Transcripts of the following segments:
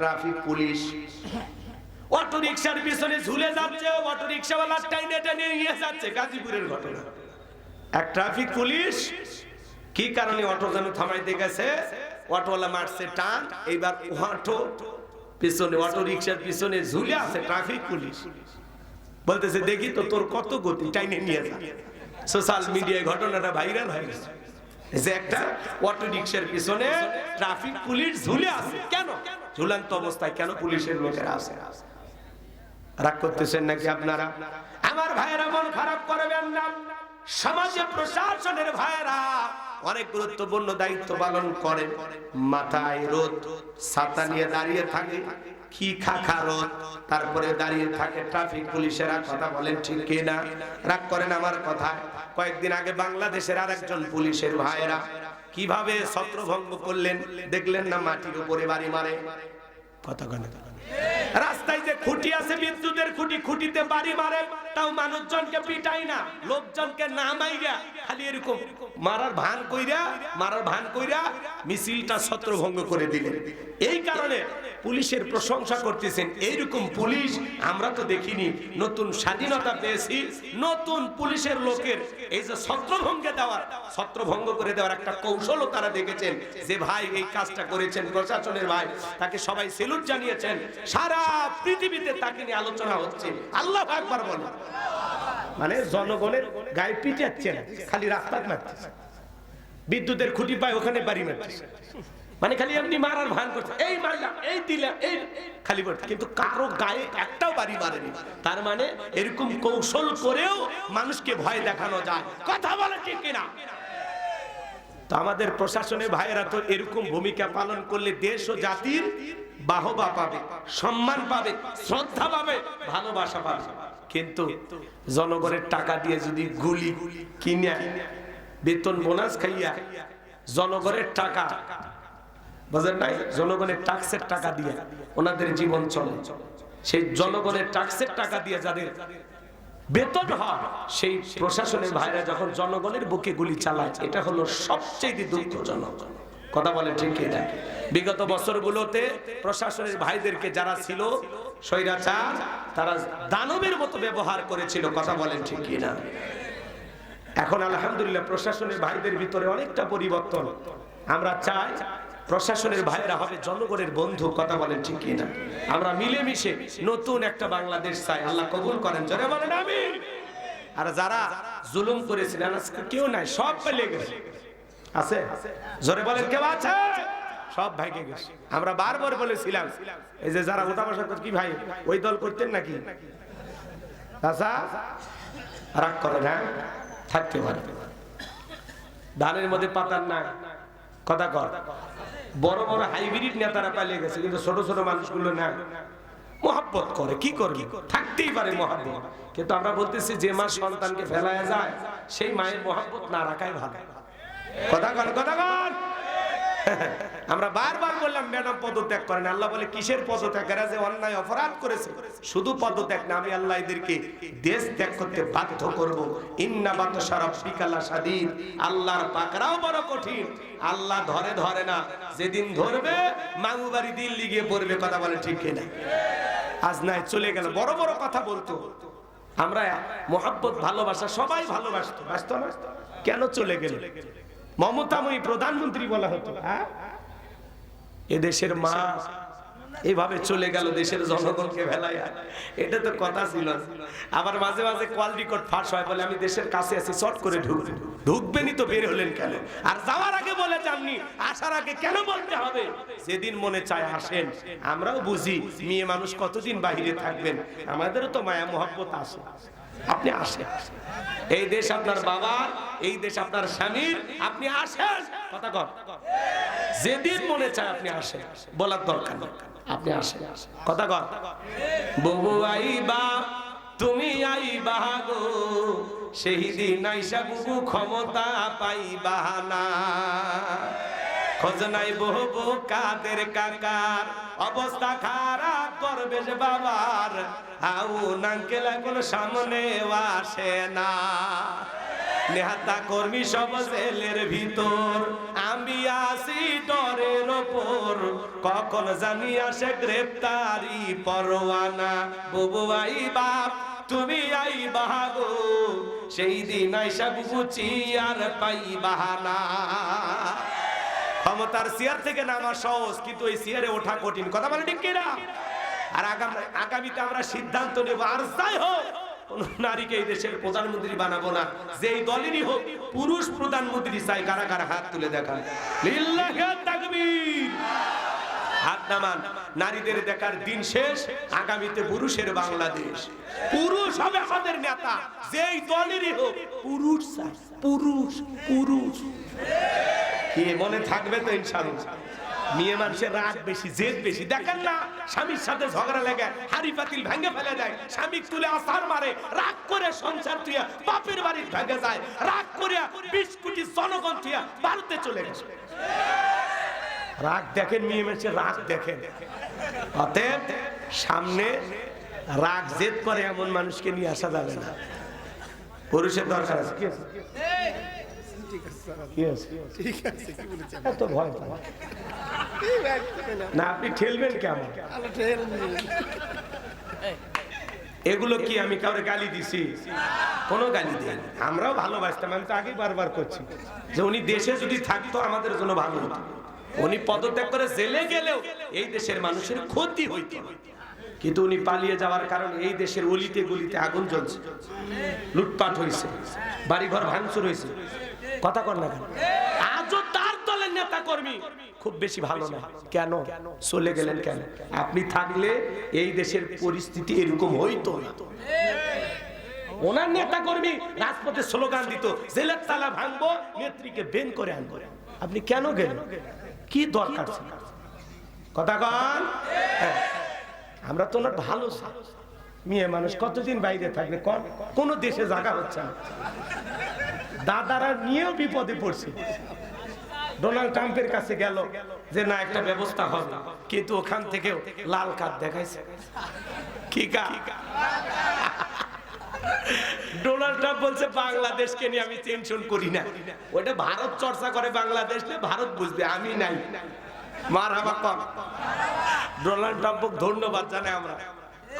Traffic police. Auto রিক্সার পিছনে ঝুলে যাচ্ছে অটো রিক্সাওয়ালা টাইনে টাইনে নিয়ে যাচ্ছে গাজীপুরের ঘটনা। এক ট্রাফিক পুলিশ কি কারণে অটো যেন থামাইতে গেছে? অটোওয়ালা মারছে টান এইবার অটো পিছনে অটো রিক্সার পিছনে ঝুলে আছে ট্রাফিক পুলিশ। বলতেছে দেখি তো তোর কত গতি টাইনে নিয়ে যা। সোশ্যাল মিডিয়ায় ঘটনাটা ভাইরাল হয়ে গেছে। যে একটা অটো রিক্সার পিছনে ট্রাফিক পুলিশ ঝুলে আছে। কেন? ঝুলন্ত অবস্থায় কেন পুলিশের লোকেরা আছে? রাগ করতেছেন নাকি আপনারা? আমার ভাইয়েরা মন খারাপ করবেন না। সমাজে প্রশাসনের ভাইয়েরা অনেক গুরুত্বপূর্ণ দায়িত্ব পালন করে মাথায় রোদ, ছাতা নিয়ে দাঁড়িয়ে থাকে। কি রোদ তারপরে দাঁড়িয়ে থাকে ট্রাফিক পুলিশেরা, কথা বলেন ঠিক কিনা? রাগ করেন আমার কথা কয়েকদিন আগে বাংলাদেশের আরেকজন পুলিশের ভাইয়েরা কীভাবে ছত্রভঙ্গ করলেন, দেখলেন না মাটির উপরে বাড়ি মারে। কথা রাস্তায় যে খুঁটি আছে, বিদ্যুতের খুঁটি, খুঁটিতে বাড়ি মারে, তাও মানুষজনকে পিটাই না, লোকজনকে না মাইরা খালি এরকম মারার ভান কইরা, মারার ভান কইরা মিছিলটা ছত্রভঙ্গ করে দিলেন। এই কারণে পুলিশের প্রশংসা করতেছেন, এইরকম পুলিশ আমরা তো দেখিনি। নতুন স্বাধীনতা পেয়েছি, নতুন পুলিশের লোকের এই যে ছত্রভঙ্গে দেওয়ার, ছত্রভঙ্গ করে দেওয়ার একটা কৌশলও তারা দেখেছেন যে ভাই এই কাজটা করেছেন প্রশাসনের ভাই, তাকে সবাই সেলুট জানিয়েছেন। সারা পৃথিবীতে তাকে নিয়ে আলোচনা হচ্ছে। আল্লাহ একবার বলো মানে জনগণের গায়ে পিটাচ্ছে না, খালি রাস্তায় মারছে বিদ্যুতের খুঁটি পায় ওখানে বাড়ি মারছে মানে খালি এমনি মারার ভান করছে। এই মারলাম এই দিলাম এই খালি বলছে কিন্তু কারও গায়ে একটাও বাড়ি মারেনি। তার মানে এরকম কৌশল করেও মানুষকে ভয় দেখানো যায়। কথা বলে ঠিক কিনা? তো আমাদের প্রশাসনে ভাইয়েরা তো এরকম ভূমিকা পালন করলে দেশ ও জাতির বাহবা পাবে সম্মান পাবে শ্রদ্ধা পাবে ভালোবাসা পাবে। কিন্তু জনগণের টাকা দিয়ে যদি গুলি কিনে, বেতন বোনাস খাইয়া জনগণের টাকা বুঝলেন নাই? জনগণের ট্যাক্সের টাকা দিয়ে ওনাদের জীবন চলে। সেই জনগণের ট্যাক্সের টাকা দিয়ে যাদের বেতন হয়, সেই প্রশাসনের ভাইরা যখন জনগণের বুকে গুলি চালায়, এটা হলো সবচেয়ে দুঃখজনক। কথা বলে ঠিক বিগত বছরগুলোতে প্রশাসনের ভাইদেরকে যারা ছিল স্বৈরাচার তারা দানবের মতো ব্যবহার করেছিল, কথা বলেন ঠিক না এখন আলহামদুলিল্লাহ প্রশাসনের ভাইদের ভিতরে অনেকটা পরিবর্তন। আমরা চাই প্রশাসনের ভাইরা হবে জনগণের বন্ধু, কথা বলেন ঠিক কিনা? আমরা মিলেমিশে নতুন একটা বাংলাদেশ চাই, আল্লাহ কবুল করেন, জোরে বলেন আমি আর যারা জুলুম করেছিলেন কেউ নাই, সব পেলে গেছে। আছে? জোরে বলেন, কেউ আছে? সব ভাইকে গেছে। আমরা বারবার বলেছিলাম, এই যে যারা ওঠা বসা কি ভাই, ওই দল করতেন নাকি? আচ্ছা রাগ করে না থাকতে পারে। ধানের মধ্যে পাতার না কথা কর। বড় বড় হাইব্রিড নেতারা পালিয়ে গেছে, কিন্তু ছোট ছোট মানুষগুলো না। মহাব্বত করে, কি করবি? থাকতেই পারে মহাব্বত। কিন্তু আমরা বলতেছি, যে মা সন্তানকে ফেলায় যায়, সেই মায়ের মহাব্বত না রাখাই ভালো। কথা কর কথা কর। আমরা বারবার বললাম, ম্যাডাম, পদত্যাগ করেন। আল্লাহ বলে, কিসের পদত্যাগ? এরা যে অন্যায়, অপরাধ করেছে। শুধু পদত্যাগ না, আমি আল্লাহ এদেরকে দেশ ত্যাগ করতে বাধ্য করব। ইন্না বাত সারাপ পিকালা স্বাধীন আল্লাহর পাকড়াও বড় কঠিন। আল্লাহ ধরে ধরে না। যেদিন ধরবে মামু দিল্লি গিয়ে পড়বে, কথা বলে ঠিক কিনা। আজ নাই, চলে গেল। বড় বড় কথা বলতো। আমরা মোহাব্বত, ভালোবাসা, সবাই ভালোবাসতো। বাসতো না? কেন চলে গেল? মমতাময়ী প্রধানমন্ত্রী বলা হতো হ্যাঁ? এদেশের মা এভাবে চলে গেল দেশের জনগণকে ভেলায়। এটা তো কথা ছিল আবার মাঝে মাঝে কল রেকর্ড ফাঁস হয় বলে আমি দেশের কাছে আছি শর্ট করে ঢুকবেন ঢুকবেনই তো বের হলেন কেন? আর যাওয়ার আগে বলে যাননি, আসার আগে কেন বলতে হবে? যেদিন মনে চায় আসেন। আমরাও বুঝি, মেয়ে মানুষ কতদিন বাহিরে থাকবেন? আমাদেরও তো মায়া, মহব্বত আসে আপনি আসেন। এই দেশ আপনার বাবার এই দেশ আপনার স্বামীর আপনি আসেন। কথা কর যেদিন মনে চায় আপনি আসেন, বলার দরকার আপনি আসেন। কথা কর ববু আইবা, তুমি আইবা গো, সেই দিন আইসা বুবু ক্ষমতা পাইবা না। খোঁজ নাই বহু কাদের কাকার অবস্থা খারাপ করবে যে বাবার। আউ নাঙ্কেল এখন সামনে আসে না। নেহাতা কর্মী সব জেলের ভিতর, আমি আসি ডরের ওপর। কখন জানি আসে গ্রেপ্তারি পরোয়ানা। বুবু আই বাপ, তুমি আই বাহাগো সেই দিন আইসা বুঝি আর পাই বাহানা। ক্ষমতার চেয়ার থেকে নামা সহজ, কিন্তু এই চেয়ারে ওঠা কঠিন। কথা বলে ঠিক কিনা? আর আগাম আগামীতে আমরা সিদ্ধান্ত নেব, আর যাই হোক, কোন নারীকে এই দেশের প্রধানমন্ত্রী বানাবো না। যেই দলেরই হোক, পুরুষ প্রধানমন্ত্রী চাই, কারা কারা হাত তুলে তাকবীর! হাত নামান, নারীদের দেখার দিন শেষ, আগামীতে পুরুষের বাংলাদেশ। পুরুষ হবে আমাদের নেতা, যেই দলেরই হোক, পুরুষ পুরুষ পুরুষ। কি মনে থাকবে তো ইনশাআল্লাহ? মেয়ে মানুষের রাগ বেশি, জেদ বেশি। দেখেন না, স্বামীর সাথে ঝগড়া লেগে হাড়ি পাতিল ভেঙে ফেলে দেয়। স্বামী তুলে আসার মারে রাগ করে সংসার তুইয়া বাপের বাড়ি ভেঙে যায়। রাগ করে বিশ কোটি জনগণ তুইয়া ভারতে চলে গেছে। রাগ দেখেন, মেয়ে মানুষের রাগ দেখেন। অতএব সামনে রাগ, জেদ করে এমন মানুষকে নিয়ে আসা যাবে না। পুরুষের দরকার আছে। কি আছে? কি আছে? এত ভয় পান। না আপনি ঠেলবেন কেমন? এগুলো কি আমি কাউরে গালি দিছি? কোনো গালি দিই আমরাও ভালোবাসতাম আমি তো আগেই বারবার করছি। যে উনি দেশে যদি থাকতো আমাদের জন্য ভালো হতো। উনি পদত্যাগ করে জেলে গেলেও এই দেশের মানুষের ক্ষতি হইতো। কিন্তু উনি পালিয়ে যাওয়ার কারণে এই দেশের অলিতে গলিতে আগুন জ্বলছে। লুটপাট হয়েছে, বাড়িঘর ভাঙচুর হয়েছে। কথা কর না কেন? আজও তার দলের নেতা কর্মী খুব বেশি ভালো না। কেন? চলে গেলেন কেন? আপনি থাকলে এই দেশের পরিস্থিতি এরকম হইতো। না ওনার নেতা কর্মী রাজপথে স্লোগান দিত, জেলের তালা ভাঙবো, নেত্রীকে বেন করে আনব। আপনি কেন গেলেন? কি দরকার কথা কন। হ্যাঁ। আমরা তো ওনার ভালো। মেয়ে মানুষ, কতদিন বাইরে থাকবে? কন দেশে জায়গা হচ্ছে না। দাদারা নিয়েও বিপদে পড়ছে। ডোনাল্ড ট্রাম্পের কাছে গেল যে, না, একটা ব্যবস্থা হবে। কিন্তু ওখান থেকেও লাল কার্ড দেখাইছে। কি ডোনাল্ড ট্রাম্প বলছে, বাংলাদেশকে নিয়ে আমি টেনশন করি না। ওটা ভারত চর্চা করে, বাংলাদেশ ভারত বুঝবে। আমি নাই।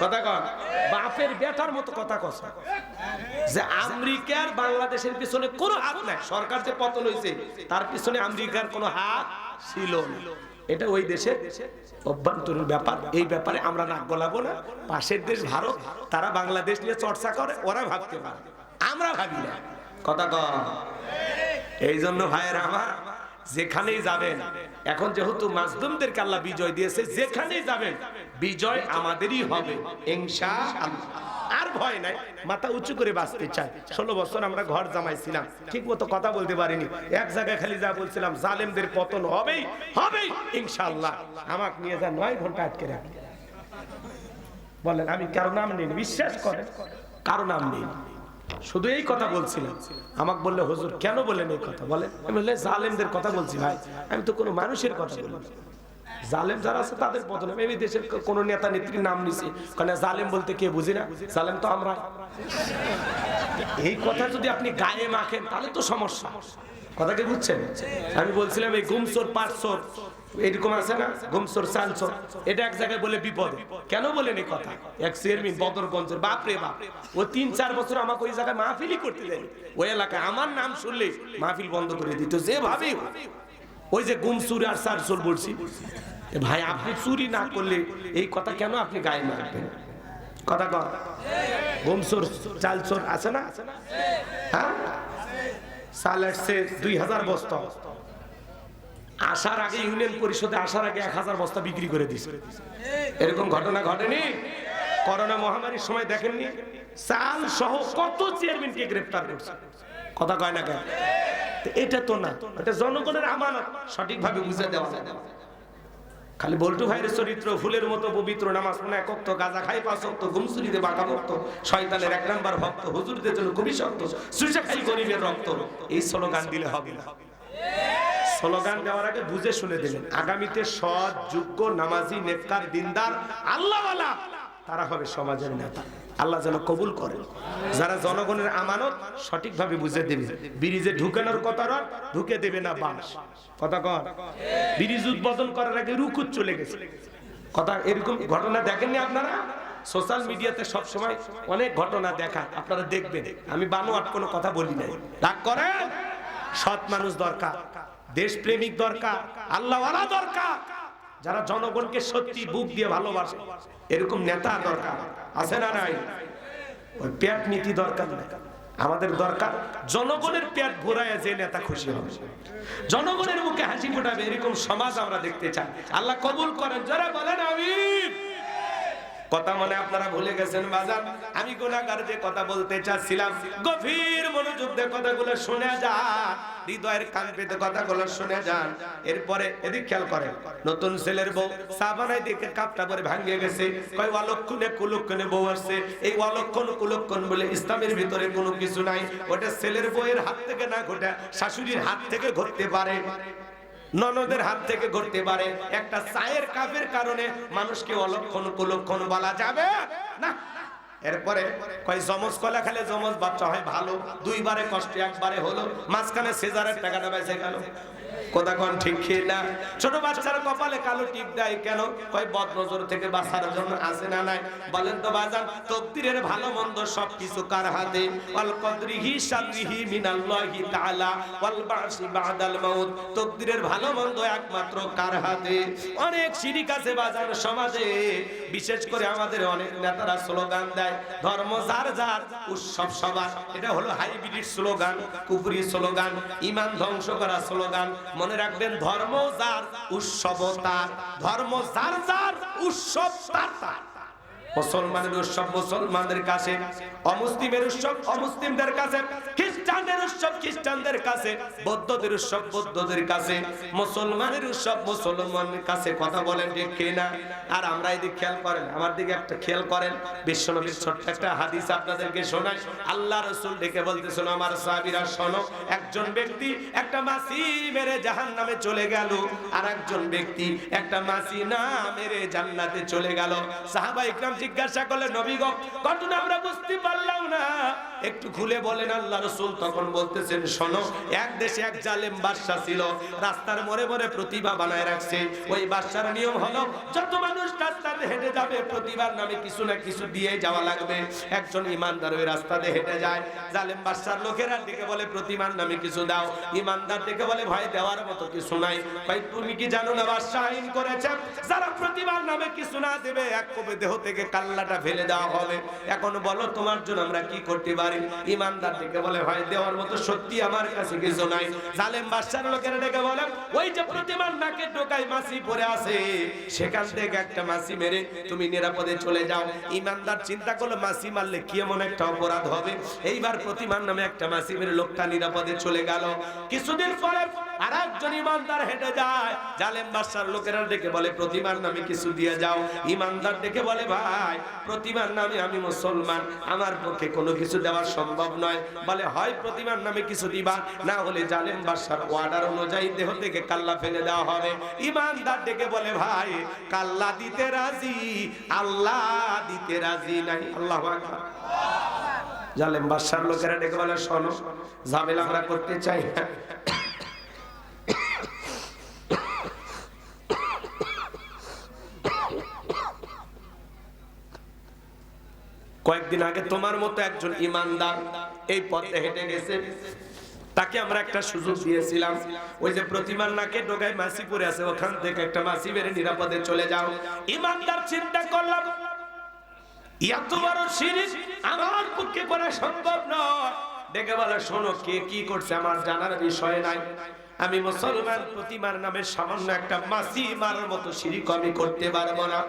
কথা কথা বাংলাদেশের পিছনে কোনো হাত নাই। সরকার যে পতন হয়েছে, তার পিছনে আমেরিকার কোনো হাত ছিল এটা ওই দেশের অভ্যন্তরীণ ব্যাপার। এই ব্যাপারে আমরা নাক গলাবো না। পাশের দেশ ভারত, তারা বাংলাদেশ নিয়ে চর্চা করে, ওরা ভাবতে পারে। আমরা ভাবি না। কথা কন? এই জন্য ভাইয়ের আমার যেখানেই যাবেন, এখন যেহেতু মাজদুমদেরকে আল্লাহ বিজয় দিয়েছে, যেখানেই যাবেন, বিজয় আমাদেরই হবে আর ভয় নাই, মাথা উঁচু করে বাঁচতে চাই। ষোলো বছর আমরা ঘর জামাইছিলাম, ঠিক মতো কথা বলতে পারিনি। এক জায়গায় খালি যা বলছিলাম, জালেমদের পতন হবেই হবেই, ইনশাআল্লাহ। আমাকে নিয়ে যা নয় ঘণ্টা আটকে রাখি। বলেন, আমি কারও নাম নিন বিশ্বাস করেন? কারও নাম নেই শুধু এই কথা বলছিলাম। আমাকে বললে, হুজুর, কেন বলেন এই কথা? বলে, আমি বললে জালেমদের কথা বলছি ভাই। আমি তো কোনো মানুষের কথা বলি জালেম যারা আছে, তাদের পতন আমি দেশের কোন নেতা নেত্রীর নাম নিছি। কারণ জালেম বলতে কে বুঝি না? জালেম তো আমরা এই কথা যদি আপনি গায়ে মাখেন, তাহলে তো সমস্যা। কথা কি বুঝছেন? আমি বলছিলাম এই গুমসোর পাঁচশোর এরকম আছে না? গুমসোর চালসোর, এটা এক জায়গায় বলে বিপদ। কেন বলেন এই কথা? এক চেয়ারম্যান, বদরগঞ্জের বাপ রে বাপ। ও তিন, চার বছর আমাকে ওই জায়গায় মাহফিলই করতে দেয় ওই এলাকায় আমার নাম শুনলে মাহফিল বন্ধ করে দিত। যেভাবে। ওই যে গুমসুর আর চারসোর বলছি। ভাই, আপনি চুরি না করলে এই কথা কেন আপনি গায়ে মারবেন কথা কর গুমসুর চালসোর আছে না? হ্যাঁ? আসার আগে ইউনিয়ন পরিষদে আসার আগে এক হাজার বস্তা বিক্রি করে এরকম ঘটনা ঘটেনি? করোনা মহামারীর সময় দেখেননি? চাল কত চেয়ারম্যানকে গ্রেপ্তার কথা কয় না এটা তো না, এটা জনগণের আমানত, সঠিকভাবে বুঝে দেওয়া যায় খালি বল্টু ভাইয়ের চরিত্র, ফুলের মতো পবিত্র নামাজ পড়ে এক অক্ত গাজা খাই, পাঁচ অক্ত ঘুমসুরিতে বাঁকা ভক্ত। শয়তানের এক নাম্বার ভক্ত, হুজুরদের জন্য খুবই শক্ত। সুজা খাই গরিবের রক্ত। এই স্লোগান দিলে হবে না। স্লোগান দেওয়ার আগে বুঝে শুনে দিলেন, আগামীতে সৎ, যোগ্য, নামাজি, নেককার, দিনদার, আল্লাহওয়ালা। তারা হবে সমাজের নেতা। আল্লাহ যেন কবুল করে যারা জনগণের আমানত সঠিকভাবে বুঝে দেবে। ব্রিজে ঢুকানোর কথা রড ঢুকে দেবে না বাস কথা কর ব্রিজ উদ্বোধন করার আগে রুকুত চলে গেছে। কথা এরকম ঘটনা দেখেননি আপনারা? সোশ্যাল মিডিয়াতে সব সময় অনেক ঘটনা দেখা। আপনারা দেখবেন। আমি বানোয়াট কোনো কথা বলি নাই। রাগ করেন? সৎ মানুষ দরকার। দেশপ্রেমিক দরকার। আল্লাহওয়ালা দরকার। যারা জনগণকে সত্যি বুক দিয়ে ভালোবাসে, এরকম নেতা দরকার, আছে না নাই? ওই পেট নীতি দরকার নাই। আমাদের দরকার জনগণের পেট ভরায় যে নেতা খুশি হবে। জনগণের মুখে হাসি ফোটাবে, এরকম সমাজ আমরা দেখতে চাই। আল্লাহ কবুল করেন, যারা বলেন আমি কথা মনে আপনারা ভুলে গেছেন বাজার আমি গুণাগার যে কথা বলতে চাচ্ছিলাম, গভীর মনোযোগ দিয়ে কথাগুলো শুনে যান, হৃদয়ের কান পেতে কথাগুলো শুনে যান। এরপরে এদিক খেয়াল করেন, নতুন ছেলের বউ সাবানাই দিকে কাপটা পরে ভাঙিয়ে গেছে। কয় অলক্ষণে কুলক্ষণে বউ আসছে। এই অলক্ষণ কুলক্ষণ বলে ইসলামের ভিতরে কোনো কিছু নাই। ওটা ছেলের বউয়ের হাত থেকে না ঘটে, শাশুড়ির হাত থেকে ঘটতে পারে। ননদের হাত থেকে ঘটতে পারে। একটা চায়ের কাপের কারণে মানুষকে অলক্ষণ কুলক্ষণ বলা যাবে না। এরপরে কয়, জমজ কলা খেলে জমজ বাচ্চা হয় ভালো। দুইবারে কষ্ট, একবারে হলো। মাঝখানে সেজারের টাকাটা বেঁচে গেল। কথা কোন ঠিক খেয়ে না ছোট বাচ্চার কপালে কালো টিপ দেয় কেন? কয় বদ নজর থেকে বাঁচার জন্য আসে না নাই? বলেন তো বাজান, তকদিরের ভালো মন্দ সব কিছু কার হাতে? ওয়াল কদরিহি শাররিহি মিনাল্লাহি তাআলা, ওয়াল বাসি বাদাল মাউত। তকদিরের ভালো মন্দ একমাত্র কার হাতে? অনেক শিরিক আছে বাজার সমাজে, বিশেষ করে আমাদের অনেক নেতারা স্লোগান দেয়, ধর্ম যার যার, উৎসব সবার। এটা হলো হাইব্রিড স্লোগান কুপুরি স্লোগান, ইমান ধ্বংস করা স্লোগান। মনে রাখবেন ধর্ম যার উৎসব তার। ধর্ম যার যার উৎসব তার তার। মুসলমানের উৎসব মুসলমানদের কাছে, অমুসলিমের উৎসব অমুসলিমদের কাছে, খ্রিস্টানদের উৎসব খ্রিস্টানদের কাছে, বৌদ্ধদের উৎসব বৌদ্ধদের কাছে, মুসলমানের উৎসব মুসলমানের কাছে, কথা বলেন ঠিক কিনা? আর আমরা এদিকে খেয়াল করেন, আমার দিকে একটা খেয়াল করেন, বিশ্বনবীর ছোট্ট একটা হাদিস আপনাদেরকে শোনাই। আল্লাহ রসুল ডেকে বলতেছিল আমার সাহাবীরা, শোনো, একজন ব্যক্তি একটা মাসি মেরে জাহান নামে চলে গেল আর একজন ব্যক্তি একটা মাসি না মেরে জান্নাতে চলে গেল। সাহাবা ইকরাম জিজ্ঞাসা করলে নবী গো ঘটনা আমরা বুঝতে পারলাম না? একটু খুলে বলেন আল্লাহ রসুল, তখন বলতেছেন, শোনো, এক দেশে এক জালেম বাদশা ছিল, রাস্তার মোড়ে মোড়ে প্রতিভা বানায় রাখছে। ওই বাদশার নিয়ম হলো, যত মানুষ রাস্তাতে হেঁটে যাবে প্রতিবার নামে কিছু না কিছু দিয়ে যাওয়া লাগবে। একজন ইমানদার ওই রাস্তাতে হেঁটে যায়। জালেম বাদশার লোকেরা ডেকে বলে, প্রতিমার নামে কিছু দাও। ইমানদার ডেকে বলে, ভয় দেওয়ার মতো কিছু নাই। ভাই, তুমি কি জানো না, বাদশাহ আইন করেছে? যারা প্রতিমার নামে কিছু না দেবে, এক কবে দেহ থেকে কাল্লাটা ফেলে দেওয়া হবে। এখন বলো, তোমার জন্য আমরা কি করতে পারি? ইমানদার ডেকে বলে, ভাই, দেওয়ার মতো সত্যি আমার কাছে কিছু নাই। জালেম বাদশার লোকেরা ডেকে বলে, ওই যে প্রতিমার নাকে ঢোকায় মাসি পরে আছে, সেখান থেকে একটা মাসি মেরে তুমি নিরাপদে চলে যাও। ইমানদার চিন্তা করল মাসি মারলে কি এমন একটা অপরাধ হবে? এইবার প্রতিমার নামে একটা মাসি মেরে লোকটা নিরাপদে চলে গেল। কিছুদিন পরে আর একজন ইমানদার হেঁটে যায়, জালেম বাদশার লোকেরা ডেকে বলে, প্রতিমার নামে কিছু দিয়ে যাও। ইমানদার ডেকে বলে, ভাই, প্রতিমার নামে আমি মুসলমান, আমার পক্ষে কোনো কিছু দেওয়া সম্ভব নয়। বলে, হয় প্রতিমার নামে কিছু দিবা, না হলে জালেম বাদশার অর্ডার অনুযায়ী দেহ থেকে কাল্লা ফেলে দেওয়া হবে। ইমানদার ডেকে বলে, ভাই, কাল্লা দিতে রাজি, আল্লাহ দিতে রাজি নাই। আল্লাহ জালেম বাদশার লোকেরা ডেকে বলে, শোনো, ঝামেলা আমরা করতে চাই না। কয়েকদিন আগে তোমার মতো একজন ইমানদার এই পথে হেঁটে গেছে। তাকে আমরা একটা সুযোগ দিয়েছিলাম। ওই যে প্রতিমার নাকে ডোগায় মাসি পরে আছে, ওখান থেকে একটা মাসি বেড়ে নিরাপদে চলে যাও। ইমানদার চিন্তা করলাম, এত বড় শিরিক আমার পক্ষে করা সম্ভব নয়। ডেকে বলে, শোনো, কে কি করছে আমার জানার বিষয় নাই। আমি মুসলমান, প্রতিমার নামে সামান্য একটা মাসি মারার মতো সিঁড়ি আমি করতে পারব না।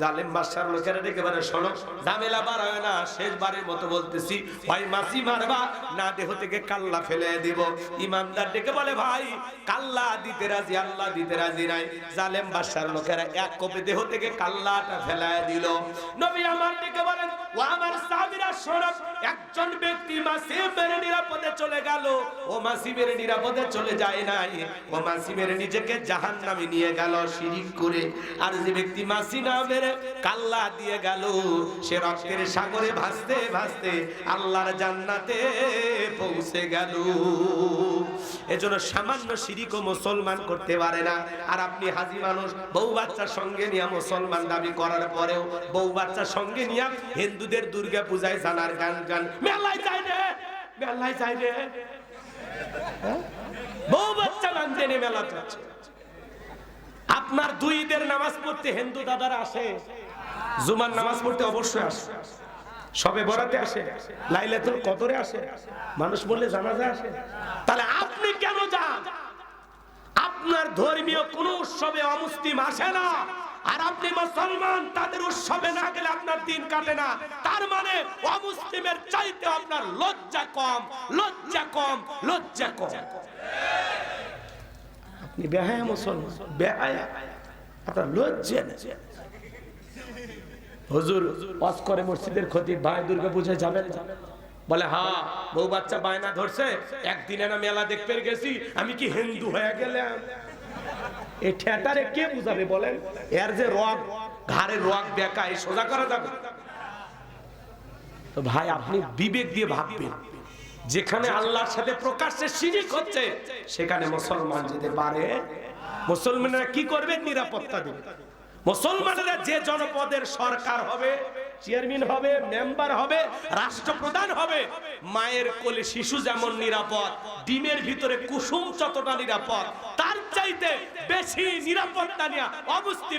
জালেম বাদশার লোকেরা ডেকে বলে, শোনো, ঝামেলা বাড়ায় না, শেষবারের মতো বলতেছি, ভাই মাসি মারবা, না দেহ থেকে কাল্লা ফেলে দিব। ইমানদার ডেকে বলে, ভাই, কাল্লা দিতে রাজি, আল্লাহ দিতে রাজি নাই। জালেম বাদশার লোকেরা এক দেহ থেকে কাল্লাটা ফেলায় দিল। নবী আমার ডেকে বলেন, ও আমার একজন ব্যক্তি মাসি মেরে নিরাপদে চলে গেল। ও মাসি মেরে নিরাপদে চলে যায় নাই। ও মাসি মেরে নিজেকে জাহান নামে নিয়ে গেল, শিরিক করে। আর যে ব্যক্তি মাসি না মেরে কাল্লা দিয়ে গেল। সে রক্তের সাগরে ভাসতে ভাসতে আল্লাহর জান্নাতে পৌঁছে গেল। এজন্য সামান্য শিরিকও মুসলমান করতে পারে না। আর আপনি হাজি মানুষ, বউ বাচ্চার সঙ্গে নিয়ে মুসলমান দাবি করার পরেও বউ বাচ্চার সঙ্গে নিয়ে হিন্দুদের দুর্গা পূজায় জানার গান গান। মেলায় যায় রে, মেলায় যায় রে। হ্যাঁ? বউ বাচ্চা মানতে নেই, মেলা যাচ্ছে আপনার দুই ঈদের নামাজ পড়তে হিন্দু দাদারা আসে। জুমার নামাজ পড়তে অবশ্যই আসে। সবে বরাতে আসে, লাইলাতুল কদরে আসে। মানুষ বললে জানাজা আসে। তাহলে আপনি কেন যান? আপনার ধর্মীয় কোন উৎসবে অমুসলিম আসে না। আর আপনি মুসলমান, তাদের উৎসবে না গেলে আপনার দিন কাটে না। তার মানে অমুসলিমের চাইতে আপনার লজ্জা কম লজ্জা কম লজ্জা কম। একদিনে মেলা দেখতে গেছি, আমি কি হিন্দু হয়ে গেলাম? এই ঠেটারে কে বুঝাবে বলেন? এর যে রক ঘাড়ে রক বেকায়, সোজা করা যাবে? তো ভাই, আপনি বিবেক দিয়ে ভাববেন। যেখানে আল্লাহর সাথে প্রকাশ্যে শিরিক হচ্ছে, সেখানে মুসলমান যেতে পারে। মুসলমানরা কি করবে? নিরাপত্তা দেবে। মুসলমানেরা যে জনপদের সরকার হবে, চেয়ারম্যান হবে, মেম্বার হবে, রাষ্ট্রপ্রধান হবে, মায়ের কোলে শিশু যেমন নিরাপদ, ডিমের ভিতরে কুসুম যতটা নিরাপদ, তার চাইতে বেশি নিরাপত্তা নেওয়া অবস্থি